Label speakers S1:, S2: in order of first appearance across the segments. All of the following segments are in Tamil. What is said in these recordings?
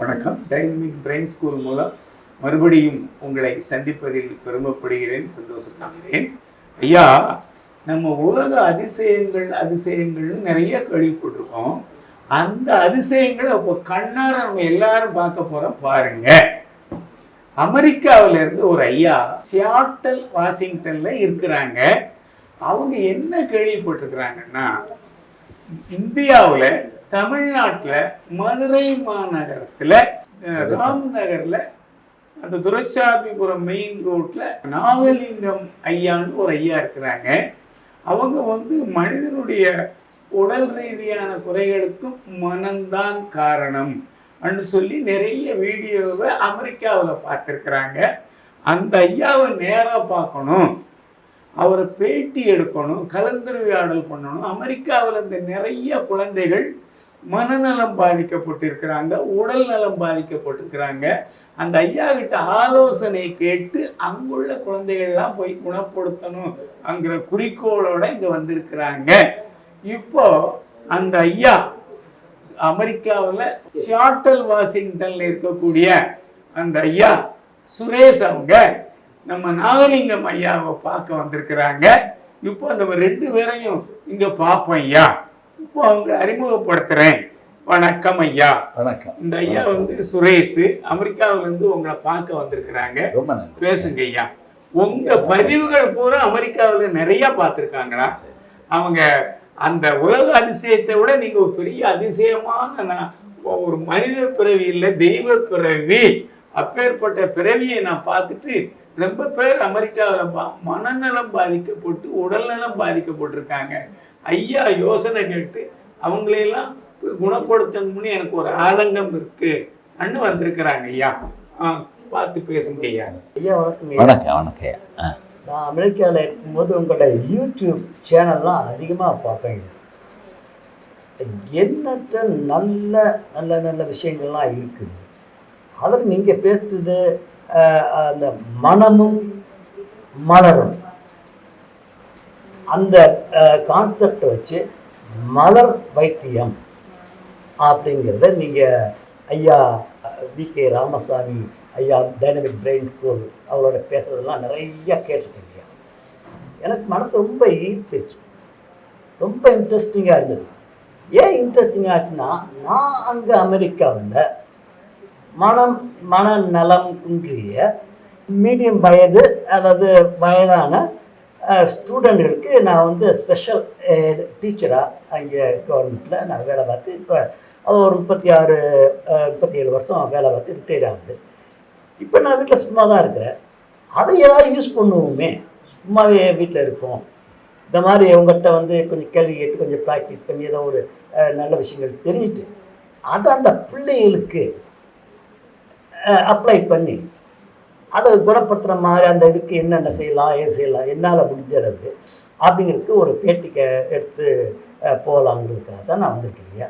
S1: வணக்கம். டைனமிக் பிரெயின் ஸ்கூல் மூலம் மறுபடியும் உங்களை சந்திப்பதில் பெருமைப்படுகிறேன் சந்தோஷப்படுகிறேன். ஐயா நம்ம உலக அதிசயங்கள் அதிசயங்கள்னு நிறைய கேள்விப்பட்டிருக்கோம். அந்த அதிசயங்களை இப்போ கண்ணார நம்ம எல்லாரும் பார்க்க போகிறோம் பாருங்க. அமெரிக்காவிலேருந்து ஒரு ஐயா சியாட்டல் வாஷிங்டனில் இருக்கிறாங்க. அவங்க என்ன கேள்விப்பட்டிருக்கிறாங்கன்னா இந்தியாவில் தமிழ்நாட்டில் மதுரை மாநகரத்தில் ராம் நகரில் அந்த துரைசாமிபுரம் மெயின் ரோட்ல நாகலிங்கம் ஐயான்னு ஒரு ஐயா இருக்கிறாங்க. அவங்க வந்து மனிதனுடைய உடல் ரீதியான குறைகளுக்கும் மனம்தான் காரணம் அப்படின்னு சொல்லி நிறைய வீடியோவை அமெரிக்காவில் பார்த்துருக்குறாங்க. அந்த ஐயாவை நேராக பார்க்கணும். அவரை பேட்டி எடுக்கணும் கலந்துரையாடல் பண்ணணும். அமெரிக்காவில் இந்த நிறைய குழந்தைகள் மனநலம் பாதிக்கப்பட்டிருக்கிறாங்க உடல் நலம் பாதிக்கப்பட்டிருக்கிறாங்க. அந்த ஐயா கிட்ட ஆலோசனை கேட்டு அங்குள்ள குழந்தைகள்லாம் போய் குணப்படுத்தணும் அங்கிற குறிக்கோளோட இங்க வந்திருக்கிறாங்க. இப்போ அந்த ஐயா அமெரிக்காவில் ஷாட்டல் வாஷிங்டன்ல இருக்கக்கூடிய அந்த ஐயா சுரேஷ் அவங்க நம்ம நாகலிங்கம் ஐயாவை பார்க்க வந்திருக்கிறாங்க. இப்போ நம்ம ரெண்டு பேரையும் இங்க பார்ப்போம் ஐயா. அவங்க அறிமுகப்படுத்துறேன். வணக்கம் ஐயா.
S2: வணக்கம்.
S1: இந்த ஐயா வந்து சுரேஷ். அமெரிக்காவில இருந்து உங்களை பார்க்க வந்திருக்கிறாங்க.
S2: ரொம்ப நன்றி.
S1: பேசுங்க ஐயா. உங்க பதிவுகள் பூரா அமெரிக்காவில் நிறைய பார்த்துருக்காங்களா அவங்க அந்த உலக அதிசயத்தை விட நீங்க ஒரு பெரிய அதிசயமான ஒரு மனித பிறவி இல்லை தெய்வ பிறவி. அப்பேற்பட்ட பிறவியை நான் பார்த்துட்டு ரொம்ப பேர் அமெரிக்காவில் மனநலம் பாதிக்கப்பட்டு உடல்நலம் பாதிக்கப்பட்டிருக்காங்க. ஐயா யோசனை கேட்டு அவங்களையெல்லாம் குணப்படுத்தணும்னு எனக்கு ஒரு ஆதங்கம் இருக்கு. அண்ணு வந்திருக்கிறாங்க ஐயா. ஆ, பார்த்து பேசுங்க ஐயா.
S3: ஐயா வணக்கம் ஐயா.
S2: வணக்கம் வணக்கம் ஐயா.
S3: நான் அமெரிக்காவில் இருக்கும்போது உங்களோட யூடியூப் சேனல்லாம் அதிகமாக பார்ப்பேங்க எண்ணற்ற நல்ல நல்ல நல்ல விஷயங்கள்லாம் இருக்குது? அதில் நீங்கள் பேசுகிறது அந்த மனமும் மலரும். அந்த கான்செப்டை வச்சு மலர் வைத்தியம் அப்படிங்கிறத நீங்கள் ஐயா வி கே ராமசாமி ஐயா டைனமிக் பிரெயின் ஸ்கூல் அவரோட பேசுகிறதெல்லாம் நிறைய கேட்டிருக்கேன் ஐயா. எனக்கு மனசு ரொம்ப ஈர்த்துச்சு. ரொம்ப இன்ட்ரெஸ்டிங்காக இருந்தது. ஏன் இன்ட்ரெஸ்டிங் ஆச்சுன்னா நான் அங்கே அமெரிக்காவில் மனம் மனநலம் குன்றிய மீடியம் வயது அல்லது வயதான ஸ்டூடெண்ட்டுகளுக்கு நான் வந்து ஸ்பெஷல் டீச்சராக அங்கே கவர்மெண்ட்டில் நான் வேலை பார்த்து இப்போ அது ஒரு முப்பத்தி ஆறு முப்பத்தி ஏழு வருஷம் வேலை பார்த்து ரிட்டையர் ஆகுது. இப்போ நான் வீட்டில் சும்மா தான் இருக்கிறேன். அதை ஏதாவது யூஸ் பண்ணுவோமே. சும்மாவே வீட்டில் இருப்போம். இந்த மாதிரி உங்கள்கிட்ட வந்து கொஞ்சம் கேள்வி கேட்டு கொஞ்சம் ப்ராக்டிஸ் பண்ணி ஏதோ ஒரு நல்ல விஷயங்கள் தெரிஞ்சுட்டு அதை அந்த பிள்ளைகளுக்கு அப்ளை பண்ணி அதை குணப்படுத்துகிற மாதிரி அந்த இதுக்கு என்னென்ன செய்யலாம் ஏன் செய்யலாம் என்னால் முடிஞ்சளவு அப்படிங்கிறதுக்கு ஒரு பேட்டிக்க எடுத்து போகலாங்கிறதுக்காக தான் நான் வந்திருக்கேன் ஐயா.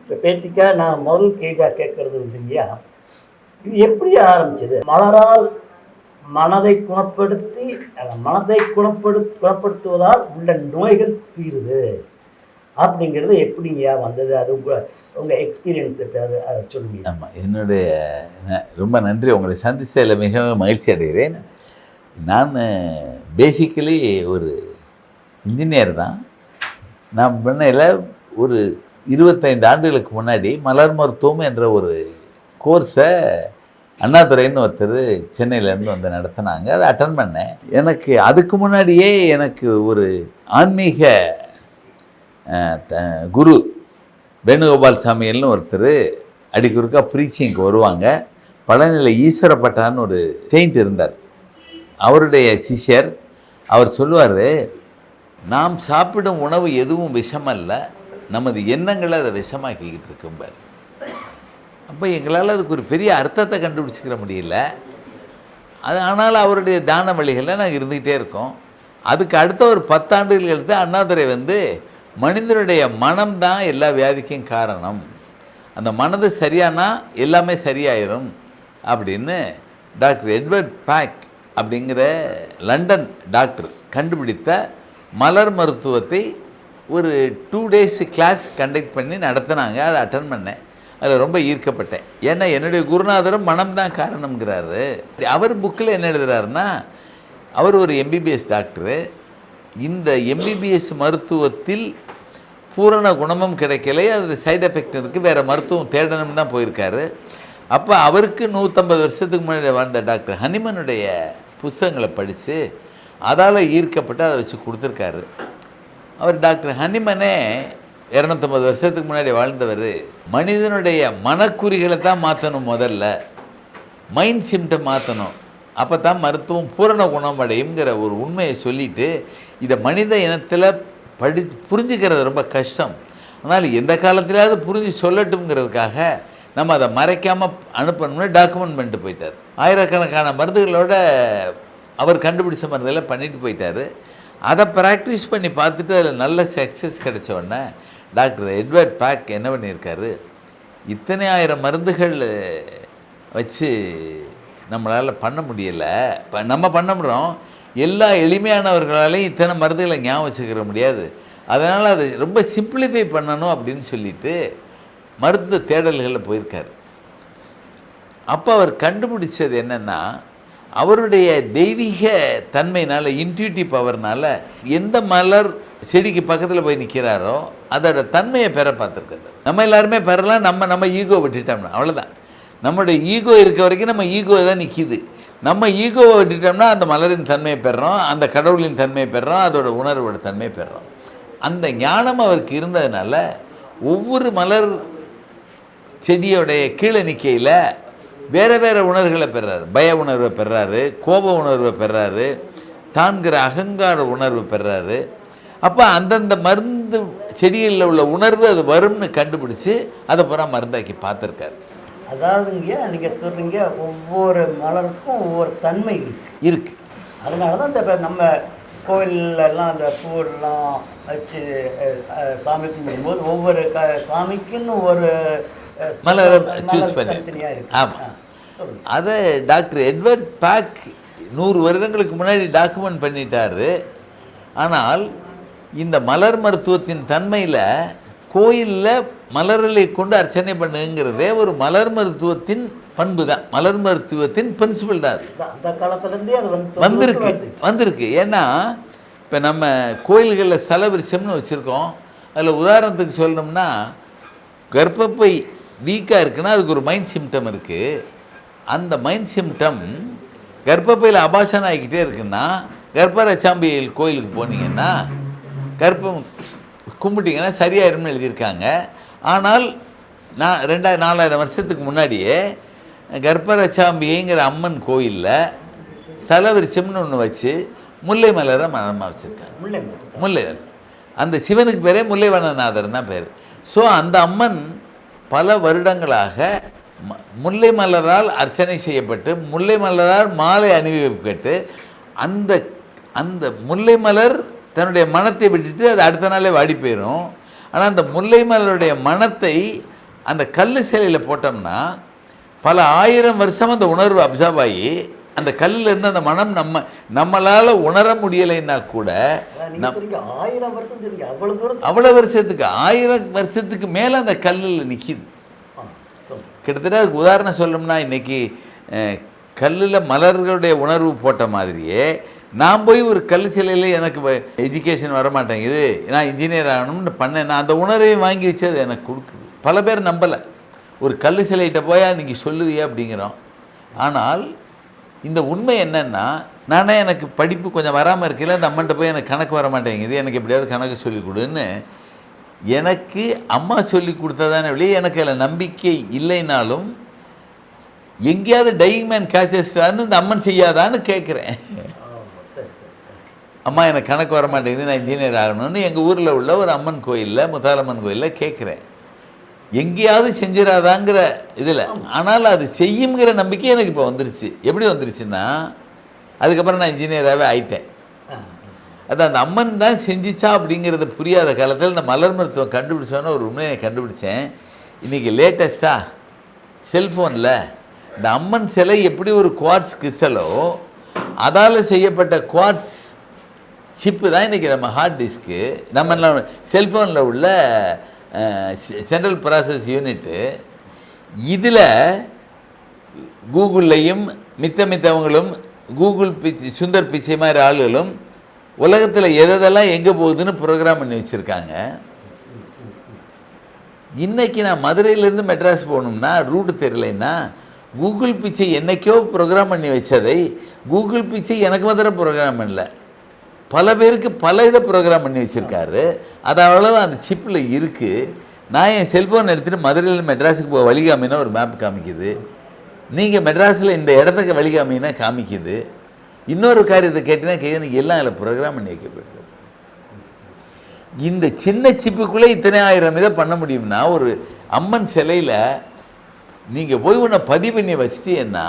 S3: இப்போ பேட்டிக்காக நான் முதல் கேட்க கேட்குறது வந்து இல்லையா இது எப்படி ஆரம்பிச்சது? மலரால் மனதை குணப்படுத்தி அந்த மனதை குணப்படு குணப்படுத்துவதால் உள்ள நோய்கள் தீருது. அப்படிங்கிறது எப்படிங்கய்யா வந்தது? அது உங்கள் உங்கள் எக்ஸ்பீரியன்ஸ் எப்படியாவது அதை சொல்லுங்க
S2: ஆமாம் என்னுடைய ரொம்ப நன்றி. உங்களை சந்தித்ததில் மிகவும் மகிழ்ச்சி அடைகிறேன். நான் பேசிக்கலி ஒரு இன்ஜினியர் தான். நான் பண்ணையில் ஒரு இருபத்தைந்து ஆண்டுகளுக்கு முன்னாடி மலர் மருத்துவம் என்ற ஒரு கோர்ஸை அண்ணாதுரைன்னு ஒருத்தர் சென்னையிலேருந்து வந்து நடத்தினாங்க. அதை அட்டன் பண்ணேன். எனக்கு அதுக்கு முன்னாடியே எனக்கு ஒரு ஆன்மீக குரு வேணுகோபால் சாமியல்னு ஒருத்தர் அடிக்குறுக்கா ப்ரீச்சிங்க்கு வருவாங்க. பழனியில் ஈஸ்வரப்பட்டான்னு ஒரு செயின்ட் இருந்தார். அவருடைய சிஷ்யர் அவர் சொல்லுவார் நாம் சாப்பிடும் உணவு எதுவும் விஷமல்ல நமது எண்ணங்களை அதை விஷமாக்கிக்கிட்டு இருக்கும்பார் அப்போ எங்களால் அதுக்கு ஒரு பெரிய அர்த்தத்தை கண்டுபிடிச்சிக்கிற முடியல. அது ஆனால் அவருடைய தான வழிகளில் நாங்கள் இருந்துக்கிட்டே இருக்கோம். அதுக்கு அடுத்த ஒரு பத்தாண்டுகள் கழித்து அண்ணாதுரை வந்து மனிதனுடைய மனம்தான் எல்லா வியாதிக்கும் காரணம். அந்த மனது சரியானா எல்லாமே சரியாயிரும் அப்படின்னு டாக்டர் எட்வர்ட் பேக் அப்படிங்கிற லண்டன் டாக்டர் கண்டுபிடித்த மலர் மருத்துவத்தை ஒரு டூ டேஸ் கிளாஸ் கண்டக்ட் பண்ணி நடத்தினாங்க. அதை அட்டன் பண்ணேன். அதில் ரொம்ப ஈர்க்கப்பட்டேன். ஏன்னா என்னுடைய குருநாதரும் மனம் தான் காரணம்ங்கிறாரு. அவர் புக்கில் என்ன எழுதுறாருன்னா அவர் ஒரு எம்பிபிஎஸ் டாக்டரு இந்த எம்பிபிஎஸ் மருத்துவத்தில் பூரண குணமும் கிடைக்கல. அது சைடு எஃபெக்ட் இருக்குது வேறு மருத்துவம் தேடணும்னு தான் போயிருக்காரு. அப்போ அவருக்கு நூற்றம்பது வருஷத்துக்கு முன்னாடி வாழ்ந்த டாக்டர் ஹனிமனுடைய புஸ்தகங்களை படித்து அதால் ஈர்க்கப்பட்டு அதை வச்சு கொடுத்துருக்காரு. அவர் டாக்டர் ஹனிமனே இரநூத்தம்பது வருஷத்துக்கு முன்னாடி வாழ்ந்தவர். மனிதனுடைய மனக்குறிகளை தான் மாற்றணும் முதல்ல. மைண்ட் சிம்டம் மாற்றணும் அப்போ தான் மருத்துவம் பூரண குணமடையுங்கிற ஒரு உண்மையை சொல்லிட்டு இதை மனித இனத்தில் படி புரிஞ்சுக்கிறது ரொம்ப கஷ்டம். ஆனால் எந்த காலத்திலாவது புரிஞ்சு சொல்லட்டும்ங்கிறதுக்காக நம்ம அதை மறைக்காமல் அனுப்பணும்னு டாக்குமெண்ட் பண்ணிட்டு போயிட்டார். ஆயிரக்கணக்கான மருந்துகளோட அவர் கண்டுபிடிச்ச மருந்தெல்லாம் பண்ணிட்டு போயிட்டார். அதை ப்ராக்டிஸ் பண்ணி பார்த்துட்டு அதில் நல்ல சக்ஸஸ் கிடைச்ச உடனே டாக்டர் எட்வர்ட் பேக் என்ன பண்ணியிருக்காரு? இத்தனை ஆயிரம் மருந்துகள் வச்சு நம்மளால் பண்ண முடியலை. இப்போ நம்ம பண்ணமுறோம் எல்லா எளிமையானவர்களாலையும் இத்தனை மருந்துகளை ஞாபகம் வச்சுக்கிற முடியாது. அதனால் அதை ரொம்ப சிம்பிளிஃபை பண்ணணும் அப்படின்னு சொல்லிட்டு மருந்து தேடல்களில் போயிருக்கார். அப்போ அவர் கண்டுபிடிச்சது என்னென்னா அவருடைய தெய்வீக தன்மையினால் இன்ட்யூட்டிவ் பவர்னால் எந்த மலர் செடிக்கு பக்கத்தில் போய் நிற்கிறாரோ அதோட தன்மையை பெற பார்த்துருக்காரு. நம்ம எல்லாருமே பெறலாம் நம்ம நம்ம ஈகோ விட்டுட்டோம்னா அவ்வளோதான் நம்மளுடைய ஈகோ இருக்க வரைக்கும் நம்ம ஈகோ தான் நிற்கிது நம்ம ஈகோவை விட்டுட்டோம்னா அந்த மலரின் தன்மையை பெறுறோம் அந்த கடவுளின் தன்மையை பெறுறோம் அதோட உணர்வோட தன்மையை பெறுறோம். அந்த ஞானம் அவருக்கு இருந்ததுனால ஒவ்வொரு மலர் செடியோடைய கீழே நிற்கையில் வேறு வேறு உணர்வுகளை பெறாரு. பய உணர்வை பெறாரு கோப உணர்வை பெறாரு தான்கிற அகங்கார உணர்வு பெறாரு. அப்போ அந்தந்த மருந்து செடிகளில் உள்ள உணர்வு அது வரும்னு கண்டுபிடிச்சி அதை பூரா மருந்தாக்கி பார்த்துருக்காரு.
S3: அதாவதுங்க நீங்கள் சொல்கிறீங்க ஒவ்வொரு மலருக்கும் ஒவ்வொரு தன்மை இருக்குது
S2: இருக்கு.
S3: அதனால தான் இந்த நம்ம கோயிலெல்லாம் அந்த பூவெல்லாம் வச்சு சாமி கும்பிடும்போது ஒவ்வொரு க சாமிக்குன்னு ஒரு
S2: மலரை choose பண்ணி.
S3: தனித்தனியாக இருக்கு.
S2: ஆமா.
S3: ஆ, சொல்லுங்க.
S2: அதை டாக்டர் எட்வர்ட் பேக் நூறு வருடங்களுக்கு முன்னாடி டாக்குமெண்ட் பண்ணிட்டாரு. ஆனால் இந்த மலர் மருத்துவத்தின் தன்மையில் கோயிலில் மலர்களை கொண்டு அர்ச்சனை பண்ணுங்கிறதே ஒரு மலர் மருத்துவத்தின் பண்பு தான் மலர் மருத்துவத்தின் பிரின்சிபல் தான்
S3: அந்த- காலத்துலேருந்தே அது வந்து
S2: வந்திருக்கு. வந்திருக்கு. ஏன்னா இப்போ நம்ம கோயில்களில் ஸ்தல விருட்சம்னு வச்சுருக்கோம். அதில் உதாரணத்துக்கு சொல்லணும்னா கர்ப்பப்பை வீக்காக இருக்குன்னா அதுக்கு ஒரு மைண்ட் சிம்டம் இருக்குது அந்த மைண்ட் சிம்டம் கர்ப்பப்பையில் அபாசனம் ஆகிக்கிட்டே இருக்குன்னா கர்ப்பரச்சாம்பியல் கோயிலுக்கு போனீங்கன்னா கர்ப்பம் கும்பிட்டீங்கன்னா சரியாயிரும்னு எழுதியிருக்காங்க. ஆனால் நான் ரெண்டாயிரம் நாலாயிரம் வருஷத்துக்கு முன்னாடியே கர்ப்பரச்சாம்பிகைங்கிற அம்மன் கோயிலில் ஸ்தல விருட்சம்னு ஒன்று வச்சு முல்லை மலரை மனமாக வச்சுருக்காங்க.
S3: முல்லை.
S2: முல்லை அந்த சிவனுக்கு பேரே முல்லைவனநாதர் தான் பேர். ஸோ அந்த அம்மன் பல வருடங்களாக முல்லை மலரால் அர்ச்சனை செய்யப்பட்டு முல்லை மலரால் மாலை அணிவிக்கப்பட்டு அந்த அந்த முல்லை மலர் தன்னுடைய மனத்தை விட்டுட்டு அது அடுத்த நாளே வாடி போயிடும் ஆனால் அந்த முல்லை மலருடைய மனத்தை அந்த கல் சிலையில் போட்டோம்னா பல ஆயிரம் வருஷம் அந்த உணர்வு அப்சர்வ் ஆகி அந்த கல்லுல இருந்து அந்த மனம் நம்ம நம்மளால் உணர முடியலைன்னா கூட
S3: ஆயிரம் வருஷம் அவ்வளவு தூரம்
S2: அவ்வளோ வருஷத்துக்கு ஆயிரம் வருஷத்துக்கு மேலே அந்த கல்லில் நிற்கிது கிட்டத்தட்ட அதுக்கு உதாரணம் சொல்லணும்னா இன்னைக்கு கல்லில் மலர்களுடைய உணர்வு போட்ட மாதிரியே நான் போய் ஒரு கல் சிலையில் எனக்கு எஜுகேஷன் வர மாட்டேங்குது நான் இன்ஜினியர் ஆகணும்னு பண்ணேன். நான் அந்த உணர்வையும் வாங்கி வச்சு அது எனக்கு கொடுக்குது. பல பேர் நம்பலை. ஒரு கல் சிலைகிட்ட போயா நீங்கள் சொல்லுவியா அப்படிங்கிறோம். ஆனால் இந்த உண்மை என்னென்னா நானே எனக்கு படிப்பு கொஞ்சம் வராமல் இருக்கல அந்த அம்மன்ட்ட போய் எனக்கு கணக்கு வர மாட்டேங்குது எனக்கு எப்படியாவது கணக்கு சொல்லிக் கொடுன்னு எனக்கு அம்மா சொல்லி கொடுத்ததான வெளியே எனக்கு அதில் நம்பிக்கை இல்லைனாலும் எங்கேயாவது டையிங் மேன் கேச்சஸ்டான்னு இந்த அம்மன் செய்யாதான்னு கேட்குறேன். அம்மா எனக்கு கணக்கு வர மாட்டேங்குது நான் இன்ஜினியர் ஆகணும்னு எங்கள் ஊரில் உள்ள ஒரு அம்மன் கோயிலில் முத்தாலம்மன் கோயிலில் கேட்குறேன் எங்கேயாவது செஞ்சிடாதாங்கிற இதில். ஆனால் அது செய்யுங்கிற நம்பிக்கை எனக்கு இப்போ வந்துருச்சு. எப்படி வந்துருச்சுன்னா அதுக்கப்புறம் நான் இன்ஜினியராகவே ஆயிட்டேன். அது அந்த அம்மன் தான் செஞ்சிச்சா அப்படிங்கிறது புரியாத காலத்தில் இந்த மலர் மருத்துவம் கண்டுபிடிச்சோன்னு ஒரு உண்மையை கண்டுபிடிச்சேன். இன்றைக்கி லேட்டஸ்ட்டாக செல்ஃபோனில் இந்த அம்மன் சிலை எப்படி ஒரு குவார்ட்ஸ் கிறிஸ்டலோ அதால் செய்யப்பட்ட குவார்ட்ஸ் சிப்பு தான் இன்றைக்கி நம்ம ஹார்ட் டிஸ்க்கு நம்ம செல்ஃபோனில் உள்ள சென்ட்ரல் ப்ராசஸ் யூனிட்டு இதில் கூகுள்லையும் மித்த மித்தவங்களும் கூகுள் பிச்சை சுந்தர் பிச்சை மாதிரி ஆளுகளும் உலகத்தில் எதெல்லாம் எங்கே போகுதுன்னு ப்ரோக்ராம் பண்ணி வச்சுருக்காங்க. இன்றைக்கி நான் மதுரையிலேருந்து மெட்ராஸ் போகணும்னா ரூட் தெரியலைன்னா கூகுள் பிச்சை என்னைக்கோ ப்ரோக்ராம் பண்ணி வச்சதை கூகுள் பிச்சை எனக்கு மாத்திரம் ப்ரோக்ராம் பண்ணல. பல பேருக்கு பல இதை ப்ரோக்ராம் பண்ணி வச்சுருக்காரு. அது அவ்வளவு அந்த சிப்பில் இருக்குது நான் என் செல்ஃபோன் எடுத்துகிட்டு மதுரையில் மெட்ராஸுக்கு போக வழி காமினா ஒரு மேப் காமிக்குது. நீங்கள் மெட்ராஸில் இந்த இடத்துக்கு வழி காமினா காமிக்குது. இன்னொரு காரியத்தை கேட்டினா கேட்க எல்லாம் அதில் ப்ரோக்ராம் பண்ணி வைக்கப்பட்டது இந்த சின்ன சிப்புக்குள்ளே இத்தனை ஆயிரம் இதை பண்ண முடியும்னா ஒரு அம்மன் சிலையில் நீங்கள் போய் ஒன்றை பதிவு பண்ணி வச்சிட்டீங்கன்னா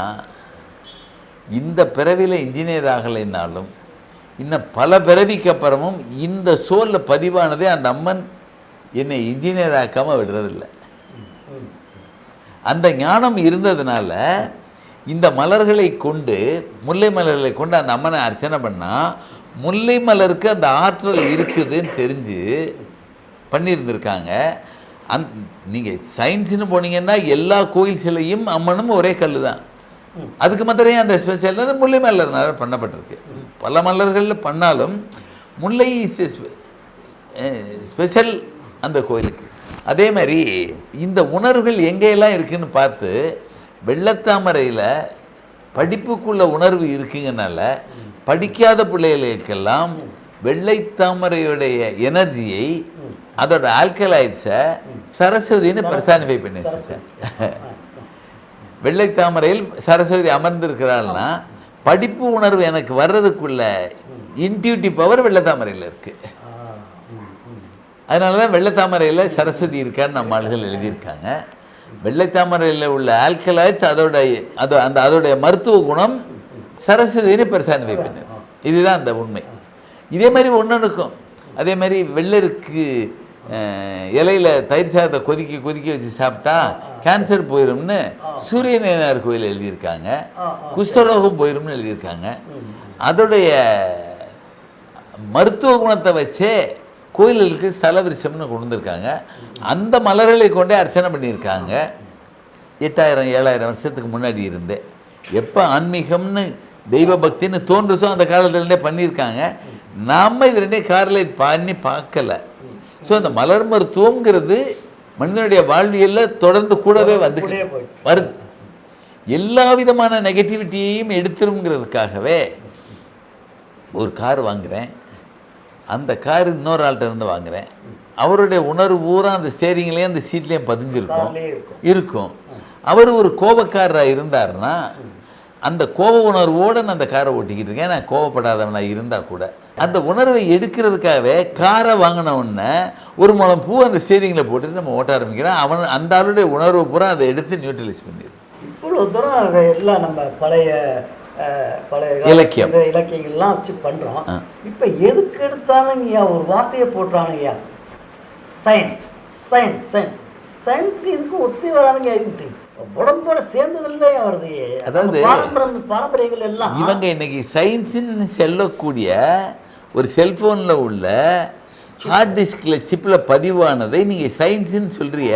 S2: இந்த பிறவியில் இன்ஜினியர் ஆகலைன்னாலும் இன்னும் பல பிறவிக்கு அப்புறமும் இந்த சோலில் பதிவானதே அந்த அம்மன் என்னை இன்ஜினியர் ஆக்காமல் விடுறதில்லை. அந்த ஞானம் இருந்ததுனால இந்த மலர்களை கொண்டு முல்லை மலர்களை கொண்டு அந்த அம்மனை அர்ச்சனை பண்ணால் முல்லை மலருக்கு அந்த ஆற்றல் இருக்குதுன்னு தெரிஞ்சு பண்ணியிருந்திருக்காங்க. அந் நீங்கள் சயின்ஸுன்னு போனீங்கன்னா எல்லா கோயில் சிலையும் அம்மனும் ஒரே கல் தான் அதுக்கு மாத்திரம் அந்த ஸ்பெஷல் முல்லை மலர்னால பண்ணப்பட்டிருக்கு. பல மலர்களில் பண்ணாலும் முல்லை ஸ்பெஷல் அந்த கோயிலுக்கு. அதே மாதிரி இந்த உணர்வுகள் எங்கெல்லாம் இருக்குன்னு பார்த்து வெள்ளத்தாமரையில் படிப்புக்குள்ள உணர்வு இருக்குங்கனால படிக்காத பிள்ளைகளுக்கெல்லாம் வெள்ளைத்தாமரையுடைய எனர்ஜியை அதோட ஆல்கலைட்ஸை சரஸ்வதின்னு பர்சானிஃபை பண்ணி வச்சிருக்கேன் வெள்ளை தாமரையில் சரஸ்வதி அமர்ந்திருக்கிறாள்னா படிப்பு உணர்வு எனக்கு வர்றதுக்குள்ள இன்டியூட்டிவ் பவர் வெள்ளத்தாமரையில் இருக்குது அதனால தான் வெள்ளைத்தாமரையில் சரஸ்வதி இருக்கான்னு நம்ம ஆளுகள் எழுதியிருக்காங்க. வெள்ளைத்தாமரையில் உள்ள ஆல்கலாய்ட்ஸ் அதோட அதோ அந்த அதோடைய மருத்துவ குணம் சரஸ்வதினு பெருசானவை பண்ணு இதுதான் அந்த உண்மை. இதே மாதிரி ஒன்றொன்றுக்கும் அதே மாதிரி வெள்ளருக்கு இலையில தயிர் சாதத்தை கொதிக்க கொதிக்க வச்சு சாப்பிட்டா கேன்சர் போயிடும்னு சூரியநேனார் கோயில் எழுதியிருக்காங்க. குஷ்டரோகம் போயிடும்னு எழுதியிருக்காங்க. அதோடைய மருத்துவ குணத்தை வச்சே கோயில்களுக்கு ஸ்தல விருட்சம்னு கொண்டு வந்திருக்காங்க. அந்த மலர்களை கொண்டே அர்ச்சனை பண்ணியிருக்காங்க. எட்டாயிரம் ஏழாயிரம் வருஷத்துக்கு முன்னாடி இருந்து. எப்போ ஆன்மீகம்னு தெய்வ பக்தின்னு தோன்றுச்சோ அந்த காலத்துலேருந்தே பண்ணியிருக்காங்க. நாம் இது ரெண்டே கார்லைட் பண்ணி பார்க்கல. ஸோ அந்த மலர் மருத்துவங்கிறது மனிதனுடைய வாழ்வியலில் தொடர்ந்து கூடவே வந்து. வருது. எல்லா விதமான நெகட்டிவிட்டியையும் எடுத்துருங்கிறதுக்காகவே ஒரு கார் வாங்குறேன். அந்த கார் இன்னொரு ஆள்கிட்ட இருந்து வாங்குறேன். அவருடைய உணர்வு பூரா அந்த ஸ்டேரிங்லேயும் அந்த சீட்லேயும் பதிஞ்சிருக்கும்.
S3: இருக்கும்.
S2: அவர் ஒரு கோபக்காரராக இருந்தாருன்னா அந்த கோப உணர்வோடு நான் அந்த காரை ஓட்டிக்கிட்டு இருக்கேன். நான் கோபப்படாதவனாக இருந்தால் கூட. அந்த உணர்வை எடுக்கிறதுக்காகவே காரை வாங்கின உடனே ஒரு முளம் பூ அந்த ஸ்டேரிங்கில் போட்டுட்டு நம்ம ஓட்ட ஆரம்பிக்கிறோம். அவன் அந்த ஆளுடைய உணர்வு பூரா அதை எடுத்து நியூட்ரலைஸ் பண்ணிடுது.
S3: இவ்வளோ தூரம் அதை எல்லாம் நம்ம பழைய பழைய
S2: இலக்கியம்.
S3: இலக்கியங்கள்லாம் வச்சு பண்ணுறோம் இப்போ எதுக்கு எடுத்தாலும் ஐயா ஒரு வார்த்தையை போட்டுறானுங்கய்யா சயின்ஸ் சயின்ஸ் சயின்ஸ் சயின்ஸுக்கு இதுக்கும் ஒத்தி வராதுங்க இது. உடம்போட சேர்ந்ததில்லே வருது
S2: அதாவது-
S3: பாரம்பரியம் பாரம்பரியங்கள் எல்லாம்
S2: இவங்க இன்னைக்கு சயின்ஸுன்னு செல்லக்கூடிய ஒரு செல்ஃபோனில் உள்ள ஹார்ட் டிஸ்கில் சிப்பில் பதிவானதை நீங்கள் சயின்ஸுன்னு சொல்கிறீங்க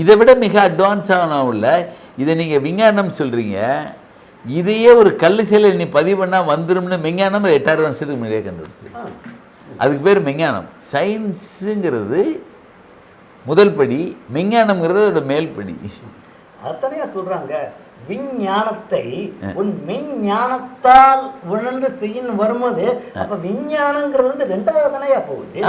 S2: இதை விட மிக அட்வான்ஸான உள்ள இதை நீங்கள் விஞ்ஞானம் சொல்கிறீங்க இதையே ஒரு கல் சிலையில் நீ பதிவு பண்ணால் வந்துரும்னு விஞ்ஞானம் எட்டாயிரம் வருஷத்துக்கு முன்னாடியே கண்டுபிடிச்சு அதுக்கு பேர் விஞ்ஞானம். சயின்ஸுங்கிறது முதல் படி விஞ்ஞானம்ங்கிறது அதோட மேல் படி.
S3: அத்தனையா சொல்றாங்க. விஞ்ஞானத்தை உன் மெஞ்ஞானத்தால் உணர்ந்து செய்யணும் வரும்போது அப்ப விஞ்ஞானங்கிறது வந்து ரெண்டாவது தானேயா போகுது